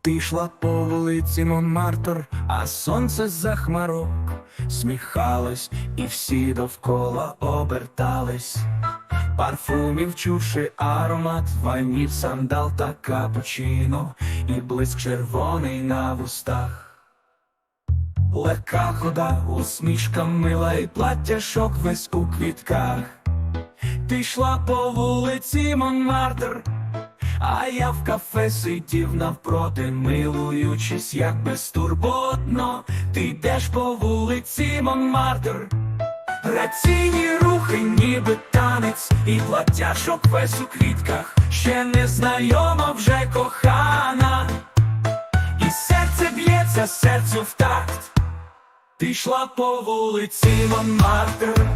Ти йшла по вулиці Монмартр, а сонце за хмарок сміхалось, і всі довкола обертались. Парфумів чувши аромат, ваніль, сандал та капучино, і блиск червоний на вустах. Легка хода, усмішка мила і платтяшок весь у квітках. Ти йшла по вулиці Монмартр, а я в кафе сидів навпроти, милуючись, як безтурботно. Ти йдеш по вулиці Монмартр. Граційні рухи, ніби танець, і платтяшок весь у квітках, ще незнайома вже кохана, і серце б'ється серцю в такт. Ти йшла по вулиці Монмартр,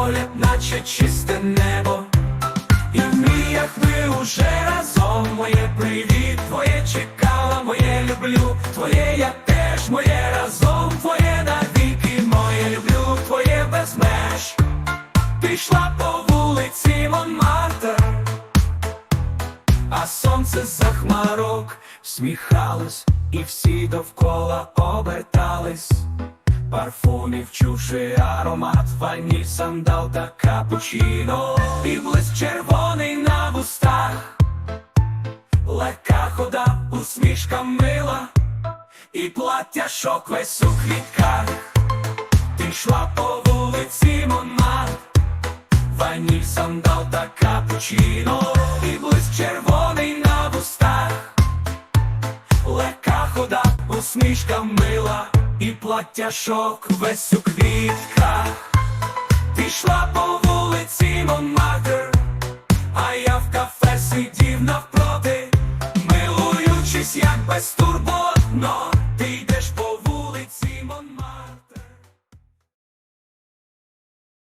погляд, наче чисте небо. І в мріях ми уже разом моє привіт, твоє чекала, моє люблю, твоє я теж, моє разом, твоє навіки, моє люблю, твоє без меж. Ти по вулиці Монмартр, а сонце за хмарок сміхалось, і всі довкола обертались. Парфумів чувши аромат, ваніль, сандал та капучино, і блиск червоний на вустах, легка хода, усмішка мила, і плаття шок весь у квітках. Ти йшла по вулиці Монмарт, ваніль, сандал та капучино, і блиск червоний на вустах. Легка хода, усмішка мила, і платяшок весь у квітках. Ти йшла по вулиці Монмартр, а я в кафе сидів навпроти, милуючись, як безтурботно. ту